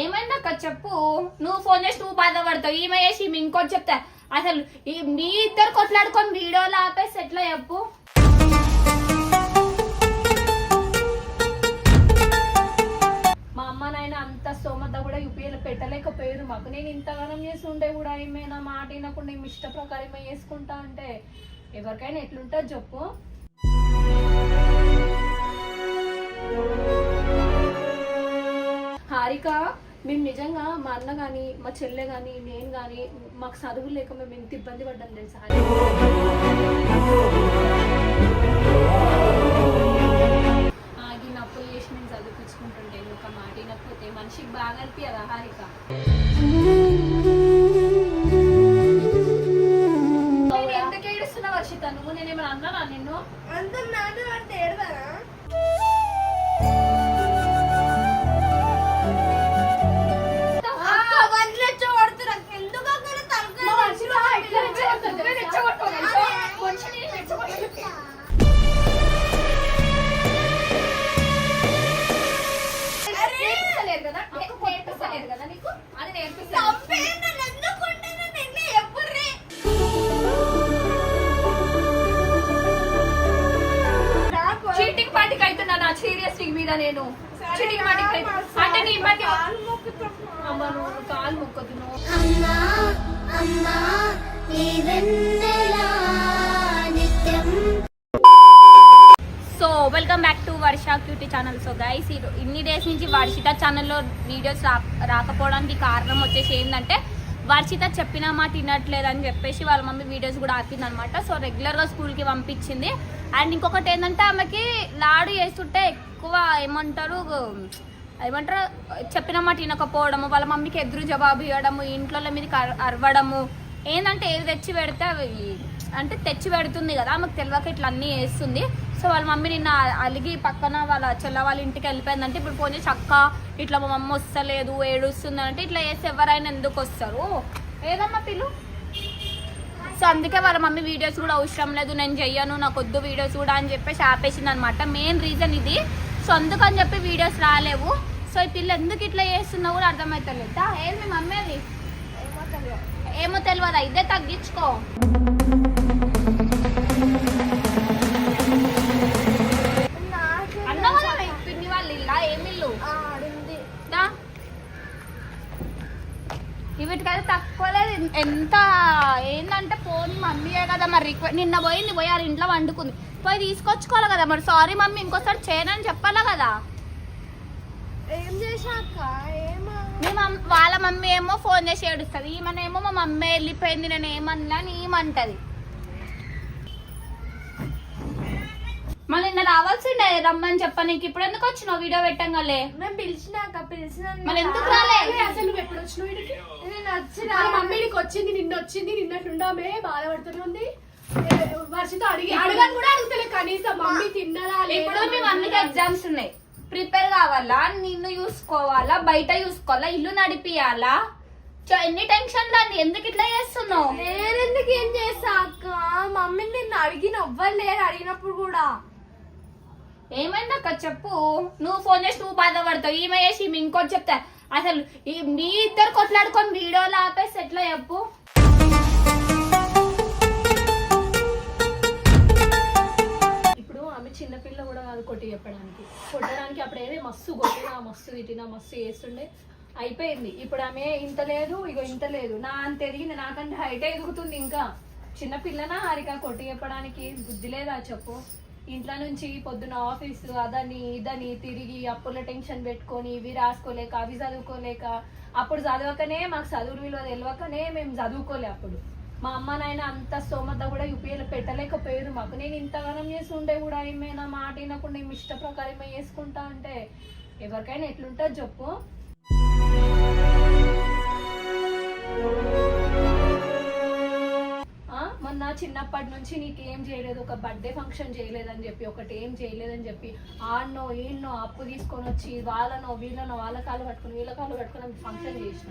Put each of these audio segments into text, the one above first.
ఏమైంది అక్క చెప్పు? నువ్వు ఫోన్ చేసి నువ్వు బాధపడతావు. ఈమె చేసి ఈమె ఇంకోటి చెప్తా. అసలు ఈ మీ ఇద్దరు కొట్లాడుకొని వీడియోలు ఆపేసి ఎట్లా చెప్పు? మా అమ్మ నాయన అంత స్తోమత కూడా యూపీఎల్ పెట్టలేకపోయారు. మాకు నేను ఇంతగానం చేసి ఉంటే కూడా ఈమె నా మాట వినకుండా ఈమె ఇష్ట ప్రకారం చేసుకుంటా అంటే ఎవరికైనా ఎట్లుంటుంది చెప్పు. హారిక మేము నిజంగా మా అన్న కానీ మా చెల్లె కానీ నేను కానీ మాకు చదువు లేక మేము ఎంత ఇబ్బంది పడ్డాం తెలుసా? నేర్పిస్తలేరు కదా? నే- నేర్పిస్తలేరు కదా నీకు? అది నేర్పిస్తలేరు. చంపేయండి నన్ను ఎందుకు కొట్టినా నిన్ను ఎప్పుడు రే చీటింగ్ పార్టీకి అవుతున్నా నా సీరియస్ మీద నేను చీటింగ్ అవుతున్నా. అంటే నీ మధ్య అమ్మ నువ్వు కాలు మొక్కదు నువ్వు అమ్మా అమ్మా నీవెన్నెలా నిత్యం so welcome back Varsha cutie channel. So guys ఇన్ని డేస్ నుంచి వర్షిత ఛానల్లో వీడియోస్ రా రాకపోవడానికి కారణం వచ్చేసి ఏంటంటే వర్షిత చెప్పిన మాట తినట్లేదు అని చెప్పేసి వాళ్ళ మమ్మీ వీడియోస్ కూడా ఆపింది అనమాట సో రెగ్యులర్గా స్కూల్కి పంపించింది. అండ్ ఇంకొకటి ఏంటంటే ఆమెకి లాడు చేస్తుంటే ఎక్కువ ఏమంటారు ఏమంటారు చెప్పిన మాట వినకపోవడము వాళ్ళ మమ్మీకి ఎదురు జవాబు ఇవ్వడము ఇంట్లో మీదకి అరవడము ఏంటంటే ఏది తెచ్చి పెడితే అవి అంటే తెచ్చి పెడుతుంది కదా ఆమెకు తెలియక ఇట్లా అన్నీ వేస్తుంది. సో వాళ్ళ మమ్మీ నిన్న అలిగి పక్కన వాళ్ళ చెల్ల వాళ్ళ ఇంటికి వెళ్ళిపోయిందంటే ఇప్పుడు ఫోన్ చేసి అక్క ఇట్లా మా మమ్మ వస్తలేదు ఏడుస్తుంది అంటే ఇట్లా వేసి ఎవరైనా ఎందుకు వస్తారు? ఏదమ్మా పిల్లు సో అందుకే వాళ్ళ మమ్మీ వీడియోస్ కూడా అవసరం లేదు నేను చెయ్యను నాకు వద్దు వీడియోస్ కూడా అని చెప్పేసి ఆపేసింది అనమాట మెయిన్ రీజన్ ఇది. సో అందుకని చెప్పి వీడియోస్ రాలేవు. సో ఈ పిల్ల ఎందుకు ఇట్లా చేస్తున్నా కూడా అర్థమవుతలేదా ఏమి మీ మమ్మీ అది? ఏమో తెలియదు? ఇదే తగ్గించుకో. వీటికైతే తక్కువ లేదు. ఎంత ఏంటంటే ఫోన్ మమ్మీయే కదా మరి రిక్వెస్ట్ నిన్న పోయింది పోయి వాళ్ళ ఇంట్లో వండుకుంది. పోయి తీసుకొచ్చుకోవాలి కదా మరి. సారీ మమ్మీ ఇంకోసారి చేయనని చెప్పాలా కదా? ఏం చేశాక ఏమో మీ మమ్ వాళ్ళ మమ్మీ ఏమో ఫోన్ చేసి ఏడుస్తుంది. ఈమెనేమో మా మమ్మీ వెళ్ళిపోయింది నేను ఏమన్నా అని మళ్ళీ నిన్న రావాల్సిండే రమ్మని చెప్పనీకి. ఇప్పుడు ఎందుకు వచ్చినావు? వీడియో పెట్టంగాలే. నేను పిలిచినాక పిలిచిన మళ్ళీ ఎందుకు రాలే? అసలు నువ్వు ఎప్పుడు వచ్చినావు వీడికి? నేను వచ్చిన మమ్మీకి వచ్చింది నిన్న వచ్చింది నిన్నట్టుండి ఆమె బాధపడుతూనే ఉంది. వర్షిత అడిగి అడగని కూడా అడుగుతలే కనీసం మమ్మీ తిన్నదా ఇప్పుడు లేదా మీ మమ్మీకి ఎగ్జామ్స్ ఉన్నాయి. ప్రిపేర్ కావాలా? నిన్ను చూసుకోవాలా? బయట చూసుకోవాలా? ఇల్లు నడిపియాలా? చో, ఎన్ని టెన్షన్ దాన్ని ఎందుకు ఇట్లా చేస్తున్నావు? నేనెందుకు ఏం చేస్తా అక్క? మమ్మీని నిన్ను అడిగిన ఎవ్వరు లేరు అడిగినప్పుడు కూడా. ఏమైంది అక్క చెప్పు? నువ్వు ఫోన్ చేసి నువ్వు బాధపడతావు. ఈమె చేసి ఈమె ఇంకోటి చెప్తా. అసలు ఈ మీ ఇద్దరు కొట్లాడుకొని వీడియోలు ఆపేసి ఎట్లా చెప్పు? ఇప్పుడు ఆమె చిన్నపిల్ల కూడా కాదు కొట్టి చెప్పడానికి. కొట్టడానికి అప్పుడు ఏదే? మస్తు కొట్టినా మస్తు తిట్టినా మస్తు చేస్తుండే. అయిపోయింది. ఇప్పుడు ఆమె ఇంత లేదు ఇగో ఇంత లేదు. నా అంత ఎదిగింది నాకంటే హైట్ ఎదుగుతుంది ఇంకా. చిన్నపిల్లనా హరిక హారిక కొట్టి చెప్పడానికి బుద్ధి లేదా చెప్పు. ఇంట్లో నుంచి పొద్దున ఆఫీసు అదని ఇదని తిరిగి అప్పుల టెన్షన్ పెట్టుకొని ఇవి రాసుకోలేక అవి చదువుకోలేక అప్పుడు చదవకనే మాకు చదువు విలువ తెలియకనే మేము చదువుకోలే అప్పుడు. మా అమ్మ నాయన అంత స్తోమత కూడా యూపీఎల్ పెట్టలేకపోయారు మాకు. నేను ఇంతగానం చేసి ఉంటే కూడా ఏమైనా మాట వినకుండా ఏమి ఇష్ట ప్రకారం చేసుకుంటా అంటే ఎవరికైనా ఎట్లుంటుంది చెప్పు. ఆ, మొన్న చిన్నప్పటి నుంచి నీకు ఏం చేయలేదు ఒక బర్త్డే ఫంక్షన్ చేయలేదని చెప్పి ఒకటి ఏం చేయలేదని చెప్పి ఆడనో ఈడనో అప్పు తీసుకొని వచ్చి వాళ్ళనో వీళ్ళనో వాళ్ళ కాలు పట్టుకుని వీళ్ళ కాలు పట్టుకుని ఫంక్షన్ చేసిన.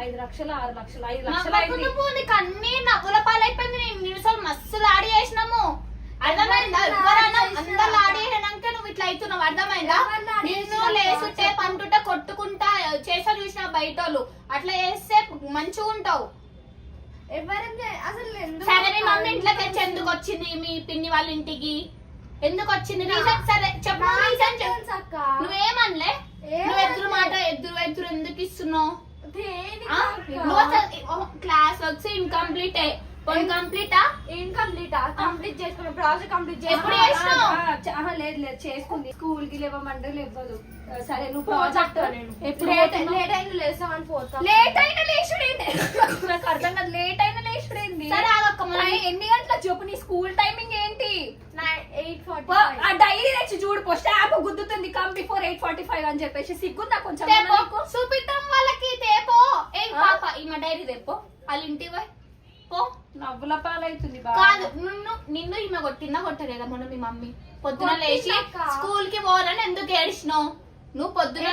ఐదు లక్షలు ఆరు లక్షలు ఐదు లక్షలు నీకు అన్ని నవ్వుల పాలైపోయింది నిమిషాలు మస్తు లాడి చేసినాము. అర్థమైందా? ఎవరైనా అందరు లాడి నువ్వు ఇట్లా అవుతున్నావు అర్థమైందా? నిన్ను? లేసుంటే పంటుంటే కొట్టుకుంటా చేసా చూసి బయట వాళ్ళు అట్లా చేస్తే మంచిగా ఉంటావు సరే మీ మమ్మీ ఇంట్లోకి వచ్చి ఎందుకు వచ్చింది మీ పిన్ని వాళ్ళ ఇంటికి? ఎందుకు వచ్చింది? రీజన్ సరే చెప్పు రీజన్ చెప్పు. నువ్వేమనలే. నువ్వు ఎదురు మాట ఎదురు ఎదురు ఎందుకు ఇస్తున్నావు? క్లాస్ వర్క్స్ ఇన్కంప్లీట్ ఇన్కంప్లీటా ఇన్కంప్లీట్ కంప్లీట్ చేసుకున్న ప్రాజెక్ట్ కంప్లీట్ చేసుకున్నా లేదు లేదు చేసుకుంది. స్కూల్కి లేవమంటే లేవ్వదు ఆ, సరే నువ్వు ప్రాజెక్ట్ ఎప్పుడు లేట్ అయిన లేసామని పోతాం. లేట్ అయిన లేచుడేంది నాకు అర్థం కాదు లేట్ అయిన లేచుడేంది సరే అదొక్క ఎన్ని గంటల చెప్పు నీ స్కూల్ టైమింగ్ ఏంటి? ఎయిట్ ఫార్టీ ఆ డైరీ తెచ్చి చూడు పో stamp గుద్దుతుంది come before eight forty five అని చెప్పేసి. సిగ్గుందా కొంచెం? చూపిద్దాం వాళ్ళకి తేపో ఏం? పాప ఈమె డైరీ తెపో వాళ్ళ ఇంటికి పోయి పో. నవ్వుల పాలైతుంది కాదు నిన్ను నిన్ను ఈమె కొట్టిందా కొట్టలేదా మొన్న మీ మమ్మీ? పొద్దున లేచి. స్కూల్కి పోవాలని ఎందుకు ఏడిచినావు? నువ్వు పొద్దున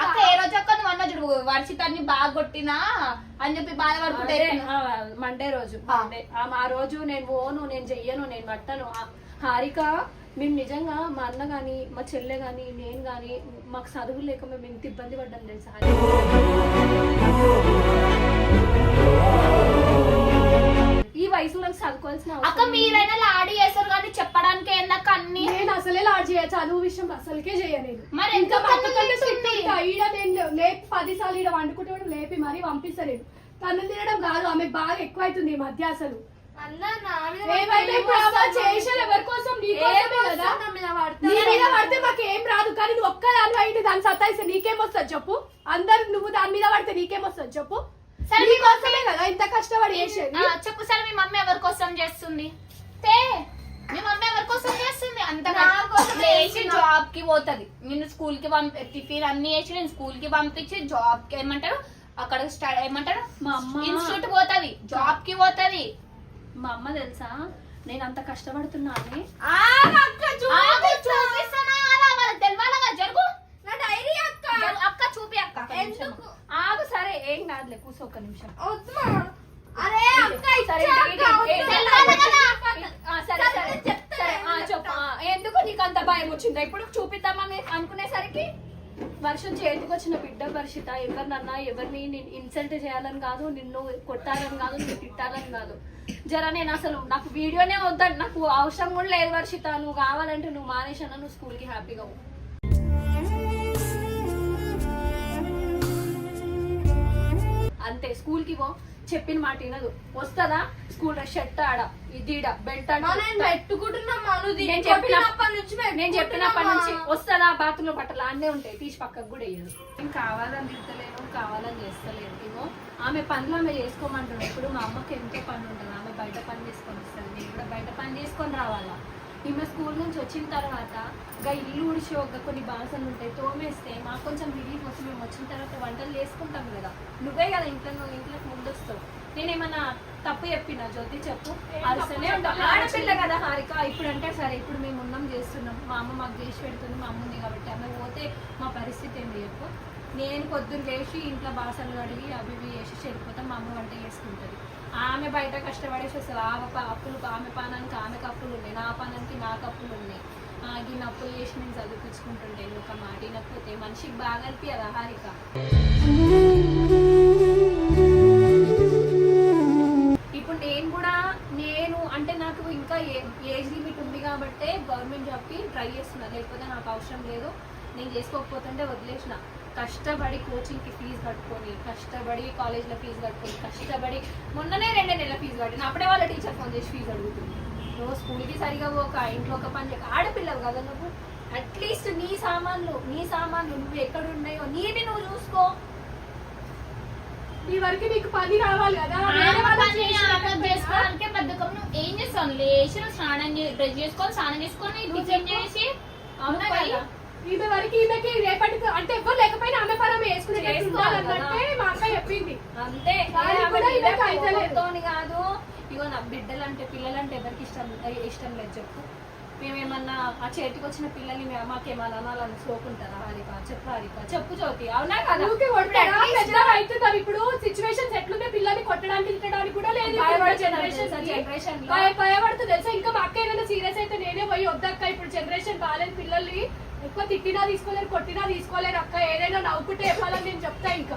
అక్క? ఏ రోజు అక్క నువ్వు అన్న చూడు వర్షితాన్ని బాగా కొట్టినా అని చెప్పి బాధపడుకుంటే ఆ, మండే రోజు ఆ, రోజు నేను పోను నేను చెయ్యను నేను పట్టను. హారిక మేము నిజంగా మా అన్న గాని మా చెల్లె గాని నేను గాని మాకు చదువు లేక మేము ఎంత ఇబ్బంది పడ్డాం తెలుసా వయసులో నాకు చదువుకోవాల్సిన అక్క. మీరైనా లాడి చేస్తారు కానీ చెప్పడానికి ఏందక్క అన్ని? నేను అసలే లాడ్ చేయ చదువు విషయం అసలుకే చేయలేదు. మరి ఇంకా ఎందుకు మా అక్క కన్నులు కంటే తీస్తుంది? strictly ఇంకా ఈడ నేను లేపి పది సార్లు ఈడ వండుకుంటే కూడా లేపి మరీ పంపిస్తలేదు. కన్నులు తినడం కాదు ఆమె బాగా ఎక్కువ అవుతుంది ఈ మధ్య అసలు. పడతా నీ మీద పడితే? మాకు ఏం రాదు కానీ నువ్వు ఒక్క దాని అయితే దాన్ని సత్తాయిస్తే నీకేం వస్తుంది చెప్పు? అందరు నువ్వు దాని మీద పడితే నీకేం వస్తుంది చెప్పు? సరే, నీ కోసమే కదా? ఇంత కష్టపడి చేసేది? ఆ, చెప్పు సరే మీ మమ్మీ ఎవరి కోసం చేస్తుంది? తే. మీ మమ్మీ ఎవరి కోసం చేస్తుంది? అంత లేచి. జాబ్కి పోతది. నేను స్కూల్కి పంపి టిఫిన్ అన్ని వేసి నేను స్కూల్కి పంపించి జాబ్కి ఏమంటారు? అక్కడ స్టడీ ఏమంటారు? మా అమ్మ- ఇన్స్టిట్యూట్ పోతది. జాబ్కి పోతది. మా అమ్మ తెలుసా? నేను అంత కష్టపడుతున్నా అని జరుగు. నా డైరీ అక్క. అక్క చూపి అక్క. ఎందుకు? ఏం కాదులే కూర్చో ఒక్క నిమిషం. ఎందుకు నీకు అంత భయం వచ్చిందా? ఇప్పుడు చూపిద్దామని అనుకునేసరికి? వర్షం చేతికి వచ్చిన బిడ్డ వర్షిత ఎవరినన్నా ఎవరిని నేను ఇన్సల్ట్ చేయాలని కాదు నిన్ను కొట్టాలని కాదు నిన్ను తిట్టాలని కాదు. జర నేను అసలు నాకు వీడియోనే వద్దని నాకు అవసరం కూడా లేదు వర్షిత నువ్వు కావాలంటే నువ్వు మానేసాను నువ్వు స్కూల్కి హ్యాపీగా అంతే స్కూల్కి పో. చెప్పిన మాట వినదు. వస్తుందా? స్కూల్ షర్ట్ ఆడ ఇది ఈడ, బెల్ట్ నేను చెప్పినప్పటి నుంచి నేను చెప్పినప్పటి నుంచి పెట్టుకుంటున్నా. వస్తుందా? బాత్రూమ్లో బట్టలు? అన్నీ ఉంటాయి. తీసి పక్కకు కూడా వేయదు నేను కావాలని తింటలేను కావాలని చేస్తలేను. ఇగో ఆమె పనులు ఆమె చేసుకోమంటాడు ఇప్పుడు మా అమ్మకి ఎంతో పని ఉంటుంది. ఆమె బయట పని చేసుకొని వస్తుంది. నేను కూడా బయట పని చేసుకొని రావాలా? ఈమె స్కూల్ నుంచి వచ్చిన తర్వాత ఇంకా ఇల్లు ఉడిచి ఒక కొన్ని బాసనలు ఉంటాయి తోమేస్తే మాకు కొంచెం రిలీఫ్ వస్తుంది. మేము వచ్చిన తర్వాత వంటలు చేసుకుంటాం కదా. నువ్వే కదా ఇంట్లో నువ్వు ఇంట్లోకి ముందు వస్తావు. నేనేమన్నా తప్పు చెప్పినా? జ్యోతి చెప్పు. అసలే ఉంటావు ఆడపిల్ల కదా హారిక. ఇప్పుడు అంటే సరే ఇప్పుడు మేము ఉన్నాం చేస్తున్నాం. మా అమ్మ మాకు చేసి పెడుతుంది. మా అమ్మ ఉంది కాబట్టి ఆమె పోతే మా పరిస్థితి ఏంటి చెప్పు. నేను పొద్దున్న లేచి ఇంట్లో బాసనలు కడిగి అవి ఇవి వేసి చెడిపోతాం మా అమ్మ వంట చేసుకుంటుంది. ఆమె బయట కష్టపడేసి వస్తుంది. ఆమె అప్పులు ఆమె పానానికి ఆమెకు అప్పులు ఉన్నాయి. నా పానానికి నాకు అప్పులు ఉన్నాయి. ఆ, ఈ అప్పులు చేసి నేను చదివించుకుంటుంటే ఒక మాట వినకపోతే మనిషికి బాగా అనిపించదు హారిక? ఇప్పుడు నేను కూడా నేను అంటే నాకు ఇంకా ఏజ్ లిమిట్ ఉంది కాబట్టి గవర్నమెంట్ జాబ్కి ట్రై చేస్తున్నా. లేకపోతే నాకు అవసరం లేదు. నేను చేసుకోకపోతుంటే వదిలేసిన. కష్టపడి కోచింగ్కి ఫీజు కట్టుకొని కష్టపడి కాలేజ్లో ఫీజు కట్టుకొని కష్టపడి మొన్ననే రెండు నెలల ఫీజు కట్టిన అప్పుడే వాళ్ళ టీచర్ ఫోన్ చేసి ఫీజు అడుగుతుంది. నువ్వు స్కూల్కి సరిగా పోక ఇంట్లో ఒక పని చేయక ఆడపిల్లవు కదా నువ్వు. అట్లీస్ట్ నీ సామాన్లు నీ సామాన్లు నువ్వు ఎక్కడ ఉన్నాయో నీవి నువ్వు చూసుకో. నీ వరకు నీకు పని రావాలి కదా. చేసుకోవడానికే నువ్వు ఏం చేస్తావు? లేచి స్నానం బ్రష్ చేసుకొని స్నానం చేసుకొని టిఫిన్ చేసి అవునా కదా? ఈమె వరకు ఈమెకి రేపటికి అంటే ఎవరు లేకపోయినా ఆమె పరం వేసుకునేటట్టు ఉండాలన్నట్టే మా అక్క చెప్పింది. అంతే. కాదు. ఇగో నా బిడ్డలంటే పిల్లలంటే ఎవరికి ఇష్టం ఇష్టం లేదు చెప్పు. మేమేమన్నా ఆ చేతికి వచ్చిన పిల్లల్ని మేము మాకేమన్నా అనాలని స్లోకుంటారా హారిక చెప్పు హారిక. చెప్పు జ్యోతి అవునా కదా? అవుతున్నారు ఇప్పుడు? సిచ్యువేషన్స్ ఎట్లుంటే పిల్లల్ని కొట్టడానికి తిట్టడానికి కూడా లేదు జనరేషన్లో? భయపడుతుంది తెలుసా? ఇంకా మా అక్క ఏదైనా సీరియస్ అయితే నేనే పోయి వద్దక్క ఇప్పుడు జనరేషన్ బాగాలేదు పిల్లల్ని. ఎక్కువ తిట్టినా తీసుకోలేరు కొట్టినా తీసుకోలేరు అక్క. ఏదైనా నవ్వుకుంటే చెప్పాలని నేను చెప్తా ఇంకా.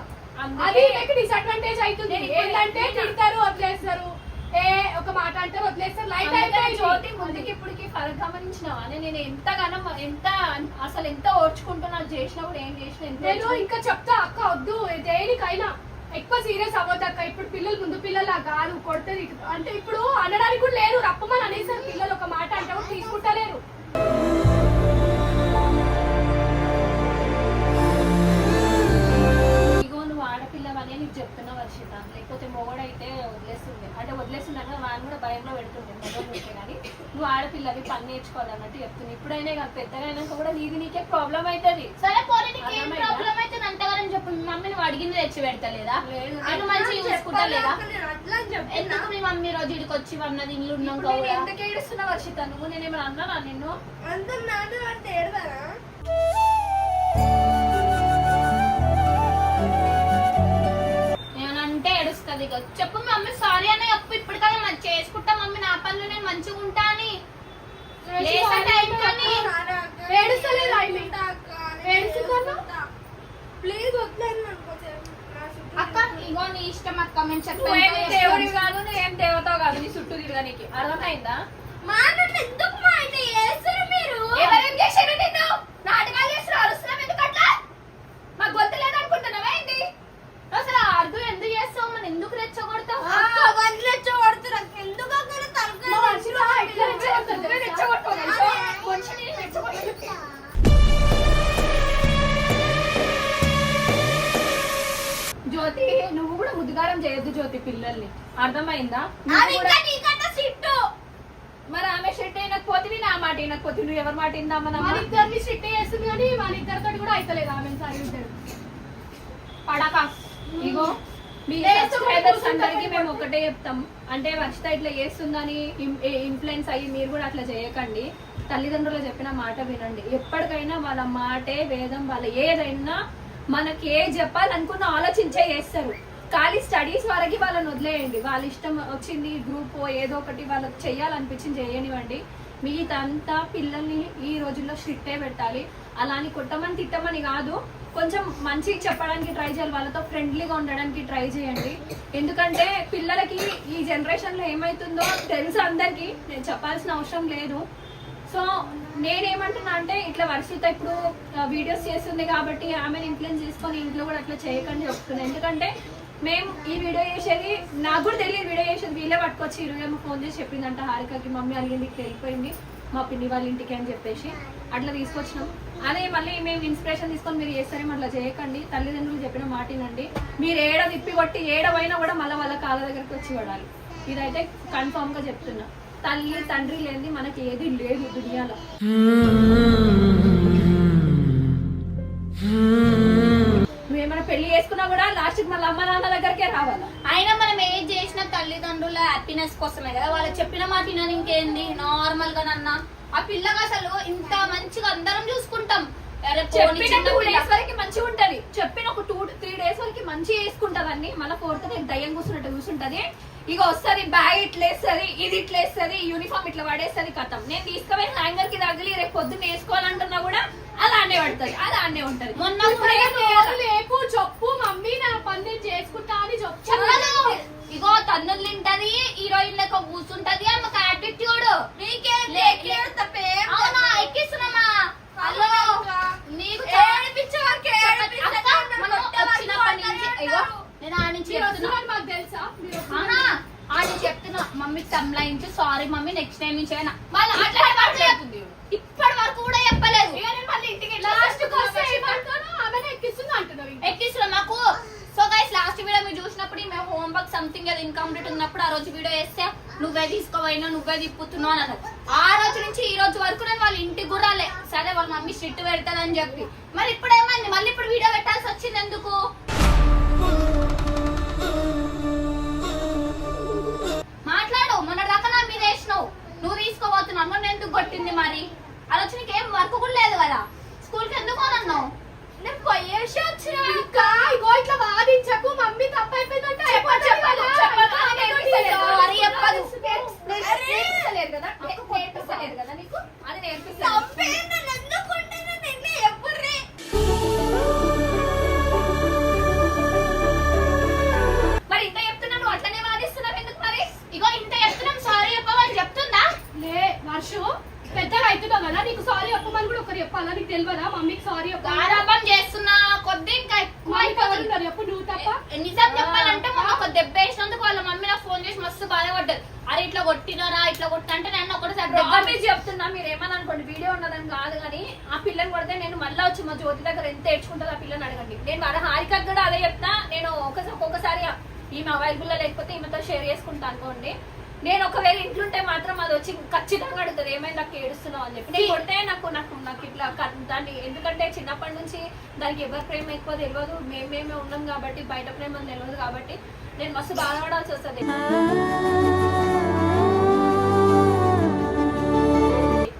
అది మీకు డిసడ్వాంటేజ్ అవుతుంది. ఏంటంటే. తిడతారు వదిలేస్తారు. ఏ ఒక మాట అంటారు వదిలేస్తారు. లైట్ అయిపోయింది. జ్యోతి ముందుకి ఇప్పటికి గమనించినావా? అని నేను ఎంతగానో ఎంత అసలు ఎంత ఓర్చుకుంటున్నా చేసినా కూడా ఏం చేసినా నేను. ఇంకా చెప్తా అక్క వద్దు. దేనికైనా. ఎక్కువ సీరియస్ అవ్వద్దు అక్క. ఇప్పుడు పిల్లలు ముందు పిల్లలు కాదు కొడుతుంది అంటే ఇప్పుడు అనడానికి కూడా లేరు. రప్పమని అనేసారు పిల్లలు. ఒక మాట అంటే తీసుకుంటలేరు. చెప్తున్నా వర్షిత లేకపోతే మొగడైతే వదిలేస్తుంది. అంటే వదిలేస్తుంది అంటే వాడిని కూడా భయంలో పెడుతుంది మొగడు కానీ నువ్వు ఆడపిల్లవి పని నేర్చుకోవాలన్నట్టు చెప్తుంది. ఇప్పుడైనా కాదు పెద్దగా అయినాక కూడా నీది నీకే ప్రాబ్లం అవుతుంది సరే ఏం? ప్రాబ్లం చెప్పు. మమ్మీ నువ్వు అడిగింది తెచ్చి పెడతలేదా? చూసుకుంటా లేదా. అట్లా చెప్పినా. ఎందుకు మీ మమ్మీ రోజు ఇడికి వచ్చి అన్నది ఇల్లు ఉన్నాం ఎందుకు ఏడుస్తున్నా వర్షిత నువ్వు నేనేమైనా అన్నానా నిన్ను? అంత నాన్న అంటే ఏడవరా చెప్పు మమ్మీ సారీ అనే చెప్పు ఇప్పటికైనా మంచి చేసుకుంటా మమ్మీ నా పనులు నేను మంచిగా ఉంటా అని. అక్క ఇగో నీ ఇష్టం అక్క మేము చెప్పాను కాదు నువ్వేం దేవతావు కాదు నీ చుట్టూ తిరగనికి. అర్థమైందా? మా జ్యోతి పిల్లల్ని. అర్థమైందా? మరి ఆమె షెట్ అయినకపోతే నా మాట అయినకపోతే నువ్వు ఎవరి మాట మన ఇద్దరిని స్ట్రిక్ట్ చేస్తుంది కానీ మన ఇద్దరితో కూడా అయితలేదు ఆమె సరి పడక. ఇగో అందరికి మేము ఒకటే చెప్తాం. అంటే వర్షిత ఇట్లా చేస్తుందని ఇన్ఫ్లుయెన్స్ అయ్యి మీరు కూడా అట్లా చేయకండి. తల్లిదండ్రులు చెప్పిన మాట వినండి. ఎప్పటికైనా వాళ్ళ మాటే వేదం వాళ్ళ ఏదైనా మనకి ఏ చెప్పాలనుకున్న ఆలోచించే చేస్తారు. ఖాళీ స్టడీస్ వరకు వాళ్ళని వదిలేయండి. వాళ్ళ ఇష్టం వచ్చింది గ్రూప్ ఏదో ఒకటి వాళ్ళకి చేయాలనిపించింది చేయనివ్వండి. మిగతా పిల్లల్ని ఈ రోజుల్లో స్ట్రిక్టే పెట్టాలి. అలా అని కొట్టమని తిట్టమని కాదు కొంచెం మంచిగా చెప్పడానికి ట్రై చేయాలి. వాళ్ళతో ఫ్రెండ్లీగా ఉండడానికి ట్రై చేయండి. ఎందుకంటే పిల్లలకి ఈ జనరేషన్లో ఏమవుతుందో తెలుసు అందరికీ. నేను చెప్పాల్సిన అవసరం లేదు. సో నేనేమంటున్నా అంటే ఇట్లా వర్షిత ఇప్పుడు వీడియోస్ చేస్తుంది కాబట్టి ఆమెను ఇన్ఫ్లుయెన్స్ చేసుకొని ఇంట్లో కూడా అట్లా చేయకండి చెప్తున్నాను ఎందుకంటే మేము ఈ వీడియో చేసేది నాకు కూడా తెలియదు వీడియో చేసేది వీళ్ళే పట్టుకొచ్చి ఇరువేమో ఫోన్ చేసి చెప్పిందంట హారికకి మమ్మీ అలిగింది వెళ్ళిపోయింది మా పిన్ని వాళ్ళ ఇంటికి అని చెప్పేసి. అట్లా తీసుకొచ్చినాం. అదే మళ్ళీ మేము ఇన్స్పిరేషన్ తీసుకొని మీరు చేస్తారేమో అట్లా చేయకండి తల్లిదండ్రులు చెప్పిన మాటినండి మీరు ఏడ తిప్పి కొట్టి ఏడవైనా కూడా మళ్ళీ వాళ్ళ కాళ్ళ దగ్గరికి వచ్చి పడాలి. ఇదైతే కన్ఫామ్గా చెప్తున్నా. తల్లి తండ్రి లేనిది మనకి ఏది లేదు దునియాలో. Hmm. Hmm. Hmm. పెళ్ళి చేసుకున్నా కూడా లాస్ట్ మళ్ళీ అమ్మ నాన్న దగ్గరికే రావాలా? అయినా మనం ఏం చేసిన తల్లిదండ్రుల హ్యాపీనెస్ కోసమే కదా. వాళ్ళు చెప్పిన మాట వినని ఇంకేంది? నార్మల్గా నన్న. ఆ పిల్లగా అసలు ఇంత మంచిగా అందరం చూసుకుంటాం. అరే పోనీ చెప్పిన చిన్న టూ పిల్ల. డేస్ వరకు మంచిగా ఉంటది. చెప్పిన ఒక టూ త్రీ డేస్ వరకు మంచిగా వేసుకుంటదండి మళ్ళీ ఫోర్త్ డే దయ్యం కూర్చున్నట్టు కూర్చుంటది. ఇక వస్తుంది బ్యాగ్ ఇట్లా వేస్తుంది ఇది ఇట్లా వేస్తుంది యూనిఫామ్ ఇట్లా పడేస్తుంది కథం. నేను తీసుకుపోయి హ్యాంగర్కి తగిలి రేపు పొద్దున్న వేసుకోవాలంటున్నా కూడా అలానే పడుతుంది అలానే ఉంటది. మొన్న? లేపు చెప్పు మమ్మీ నా పని చేసుకుంటా అని చెప్పు. ఇగో తన్నులు తింటది హీరోయిన్ లెక్క కూర్చుంటది ఆమెకు యాటిట్యూడ్ అవునా? ఎక్కిస్తున్నామా? నీకు ఏడిపించే వరకు చెప్ప- అక్క, మనం వచ్చినప్పటి నుంచి ఇగో నేను ఆ నుంచి మీరు చెప్తున్నా వస్తున్నారని మాకు తెలుసా మీరు అవునా అది చెప్తున్నా మమ్మీ సంలాయించి సారీ మమ్మీ నెక్స్ట్ టైం నుంచి అయినా. మాట్లాడుతుంది ఇప్పటి వరకు కూడా చెప్పలేదు. మళ్ళీ లాస్ట్. ఎక్కిస్తున్నా మాకు. సో గైస్ లాస్ట్ వీడియో మీరు చూసినప్పుడు మేము హోంవర్క్ సంథింగ్ అది ఇన్కంప్లీట్ ఉన్నప్పుడు ఆ రోజు వీడియో వేస్తే నువ్వే తీసుకోపోయినా నువ్వే తిప్పుతున్నావు అని అన్నారు. ఆ రోజు నుంచి ఈ రోజు వరకు నేను వాళ్ళ ఇంటికి కూడా సరే వాళ్ళ మమ్మీ స్ట్రిక్ట్ పెడతాదని చెప్పి. మరి ఇప్పుడు ఏమైంది? మళ్ళీ ఇప్పుడు వీడియో పెట్టాల్సి వచ్చింది ఎందుకు? ఆ రోజు నీకేం వర్క్ కూడా లేదు కదా. స్కూల్కి ఎందుకు అని అన్నావు? నేను పోయేసి వచ్చిన. ఇగో ఇట్లా వాదించకు మమ్మీ తప్పు అయిపోయిందంటే అది నేర్పిస్తలేదు కదా, మరి చెప్పదు అరే! నేర్పిస్తలేదు కదా. నే- నేర్పిస్తలేదు కదా నీకు? అది నేర్పిస్తలేదు సారీ చెప్పాలా? నీకు తెలియదా మమ్మీకి సారీ గారాబం చేస్తున్నా కొద్ది ఇంకా ఎక్కువ అయిపోతుంది. ఎప్పుడు నువ్వు తప్ప. నిజం చెప్పాలంటే మా ఒక దెబ్బ వేసినందుకు వాళ్ళ మమ్మీ నాకు ఫోన్ చేసి మస్తు బాధ బాధపడ్డది అరే ఇట్లా కొట్టినారా? ఇట్లా కొట్టినంటే నన్ను ఒకటిసారి ప్రామిస్ చెప్తున్నా మీరు ఏమని అనుకోండి వీడియో ఉండదని కాదు కానీ ఆ పిల్లని కొడితే నేను మళ్ళీ వచ్చి మా జ్యోతి దగ్గర ఎంత ఏడ్చుకుంటుంది ఆ పిల్లని అడగండి. నేను మన హారిక కూడా అదే చెప్తా. నేను ఒకసారి ఒక్కొక్కసారి ఈమె అవైలబుల్ లేకపోతే ఈమెతో షేర్ చేసుకుంటా అనుకోండి. నేను ఒకవేళ ఇంట్లుంటే మాత్రం అది వచ్చి ఖచ్చితంగా అడుగుతుంది ఏమైనా నాకు ఏడుస్తున్నావు? అని చెప్పి. నేను కొడితే నాకు నాకు నాకు ఇట్లా దాన్ని ఎందుకంటే చిన్నప్పటి నుంచి దానికి ఎవరి ప్రేమ ఎక్కువ తెలియదు. మేము మేమే ఉన్నాం కాబట్టి బయట ప్రేమ తెలియదు కాబట్టి నేను మస్తు బాధపడాల్సి వస్తుంది.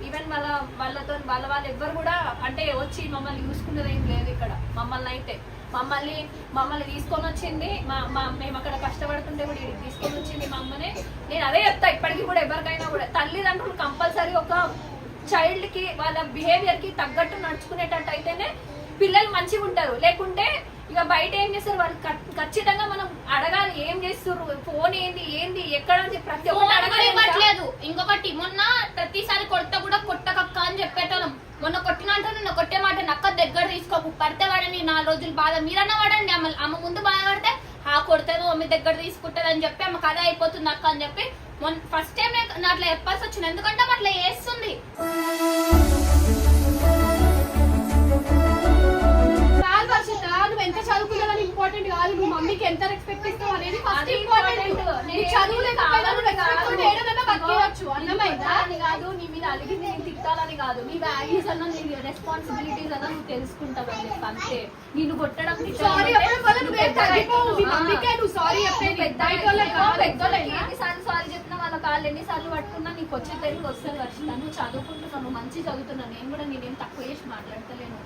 ఈవెన్ వాళ్ళ వాళ్ళతో వాళ్ళ వాళ్ళు ఎవ్వరు కూడా అంటే వచ్చి మమ్మల్ని చూసుకున్నది ఏం లేదు ఇక్కడ మమ్మల్ని అయితే. మమ్మల్ని మమ్మల్ని తీసుకొని వచ్చింది. మా మా మేము అక్కడ కష్టపడుతుంటే కూడా ఈడికి తీసుకొని వచ్చింది మా అమ్మనే. నేను అదే చెప్తా ఇప్పటికీ కూడా ఎవరికైనా కూడా. తల్లిదండ్రులు కంపల్సరీ ఒక చైల్డ్కి వాళ్ళ బిహేవియర్కి తగ్గట్టు నడుచుకునేటట్టు అయితేనే పిల్లలు మంచిగా ఉంటారు. లేకుంటే ఇక బయట ఏం చేస్తారు? వాళ్ళు ఖచ్చితంగా మనం అడగాలి ఏం చేస్తారు ఫోన్ ఏంది? ఏంది? ఎక్కడ అని ప్రతి. ఇవ్వట్లేదు. ఇంకొకటి మొన్న ప్రతిసారి కొడితే కూడా కొట్టకక్క అని చెప్పేటోళ్ళం. మొన్న కొట్టినంటే నిన్న కొట్టే దగ్గర తీసుకోకు. పడితే వాడని నాలుగు రోజులు బాధ. మీరన్నా వాడండి. ఆమె ఆమె ముందు బాధపడితే ఆ కొడితే మమ్మీ దగ్గర తీసుకుంటది అని చెప్పి ఆమె కథ అయిపోతుంది అక్క అని చెప్పి మొన్న ఫస్ట్ టైం నా అట్లా చెప్పాల్సి వచ్చింది. ఎందుకంటే ఆమె అట్లా నువ్వు ఎంత చదువుకున్నావని ఇంపార్టెంట్ కాదు. నువ్వు మమ్మీకి ఎంత రెస్పెక్ట్ ఇస్తావు అనేది ఫస్ట్ ఇంపార్టెంట్ చదువు లేకపోయినా నువ్వు రెస్పెక్ట్ అర్థమైందా? కాదు నీ మీద అలిగింది. నేను తిట్టాలని కాదు. నీ వాల్యూస్ అన్న నీ రెస్పాన్సిబిలిటీస్ అన్న నువ్వు తెలుసుకుంటావు అని చెప్పి అంతే. నిన్ను కొట్టడం సారీ. ఎన్నిసార్లు సారీ చెప్పినా వాళ్ళ కాళ్ళు ఎన్నిసార్లు పట్టుకున్నా నీకు వచ్చే తెలుగు వస్తుంది వర్షిత నువ్వు చదువుకుంటున్నావు నువ్వు మంచి చదువుతున్నావు. నేను కూడా నేనేం తక్కువ చేసి మాట్లాడతలేను.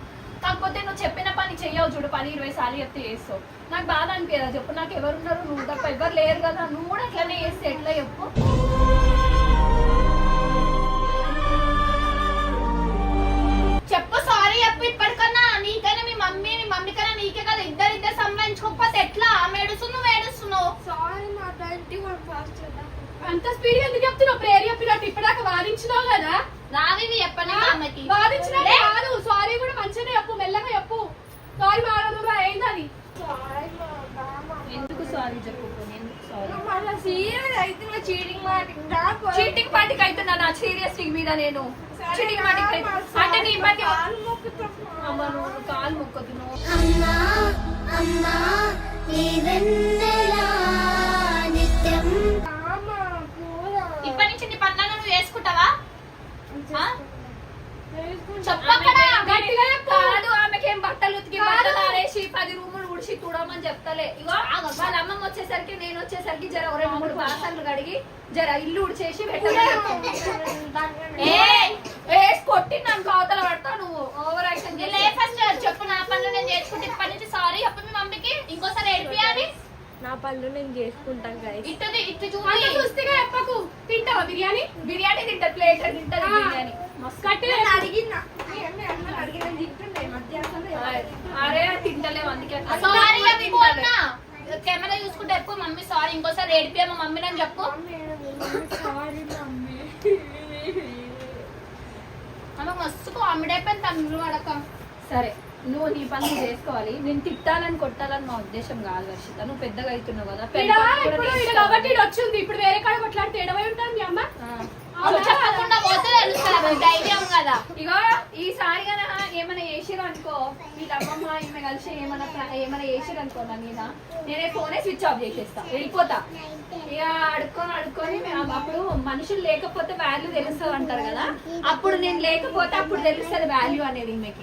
కాకపోతే నువ్వు చెప్పిన పని చెయ్యవు చూడు పని ఇరవై సార్లు చెప్తే చేస్తావు. నాకు బాధ అనిపించదా చెప్పు నాకు ఎవరున్నారు? నువ్వు తప్ప ఎవరు లేరు కదా. నువ్వు కూడా అట్లనే చేస్తే ఎట్లా చెప్పు? చెప్పు ఇప్పటికన్నా నీకైనా మీ మమ్మీ మీ మమ్మీ కన్నా నీకే కదా ఇద్దరు ఇద్దరు సంబంధించుకోకపోతే ఎట్లా ఆమె ఏడుస్తున్నావు నువ్వు ఏడుస్తున్నావు. సారీ మా ట్వంటీ వన్ ఫాస్ట్ అంత స్పీడ్ ఎందుకు చెప్తున్నావు? ప్రేర్ చెప్పినట్టు ఇప్పటిదాకా వాదించినావు కదా? రావి చెప్పండి మా అమ్మకి. వాదించినట్టు. కాదు. సారీ కూడా మంచిగానే చెప్పు. మెల్లగా చెప్పు. సారీ మాడదురా మామ ఎందుకు సారీ చెప్పు ఎందుకు సారీ మళ్ళీ సీరియస్ అయితే చీటింగ్ మాట చీటింగ్ పార్టీకి అవుతున్నా నా సీరియస్ మీద నేను. అంటే నీ పార్టీ అమ్మ నువ్వు కాలు మొక్కుతున్నావు అమ్మా అమ్మా నీవెన్నెలా నిత్యం ఇప్పటి నుంచి నీ పనులను నువ్వు చేసుకుంటావా ఆ? చెప్పక్కడ గట్టిగా చెప్పు. కాదు ఆమెకేం బట్టలు ఉతికి బట్టలు ఆరేసి పది తుడమని చెప్తలే. ఇగో వాళ్ళ అమ్మమ్మ వచ్చేసరికి నేను వచ్చేసరికి జర రెండు మూడు బాసన్లు కడిగి జర ఇల్లు ఉడిచేసి ఏయ్! వేసి కొట్టింది అవతల పడతావు నువ్వు. ఓవర్ యాక్షన్ ఫస్ట్ చెప్పు నా పనులు నేను చేసుకుంటే ఇప్పటి నుంచి సారీ చెప్పు మీ మమ్మీకి. ఇంకోసారి ఏడిపియాలి నా పనులు నేను చేసుకుంటాను గైస్ ఇట్టుది ఇట్టు అంత చూడు. సుస్తిగా చెప్పకు. తింటావా బిర్యానీ? బిర్యానీ తింటది ప్లేట్ తింటది. బిర్యానీ. అరే తింటలేవు అందుకే కెమెరా చూసుకుంటే చెప్పు మమ్మీ సారీ ఇంకోసారి ఏడిపియా మా మమ్మీ అని చెప్పు ఆమె మస్తు కామెడీ అయిపోయింది తమ్ముడు అడక సరే నువ్వు నీ పని చేసుకోవాలి నేను తిట్టాలని కొట్టాలని మా ఉద్దేశం కాదు వర్షిత నువ్వు పెద్దగా అవుతున్నావు కదా. కాబట్టి వచ్చింది ఇప్పుడు వేరే కాడ కొట్లాడితే ఎడవై ఉంటాను మీ అమ్మ చెప్పకుండా పోతే తెలుస్తుంది ధైర్యం కదా. ఇగో ఈసారి కదా ఏమైనా చేసిరు అనుకో మీ తప్పమ్మ ఈమె కలిసి ఏమైనా ఏమైనా చేసిరు అనుకో నా మీద నేనే ఫోనే స్విచ్ ఆఫ్ చేసేస్తా వెళ్ళిపోతా. ఇక అడుక్కొని అడుక్కొని అప్పుడు మనుషులు లేకపోతే వాల్యూ తెలుస్తుంది అంటారు కదా అప్పుడు నేను లేకపోతే అప్పుడు తెలుస్తుంది వాల్యూ అనేది ఈమెకి.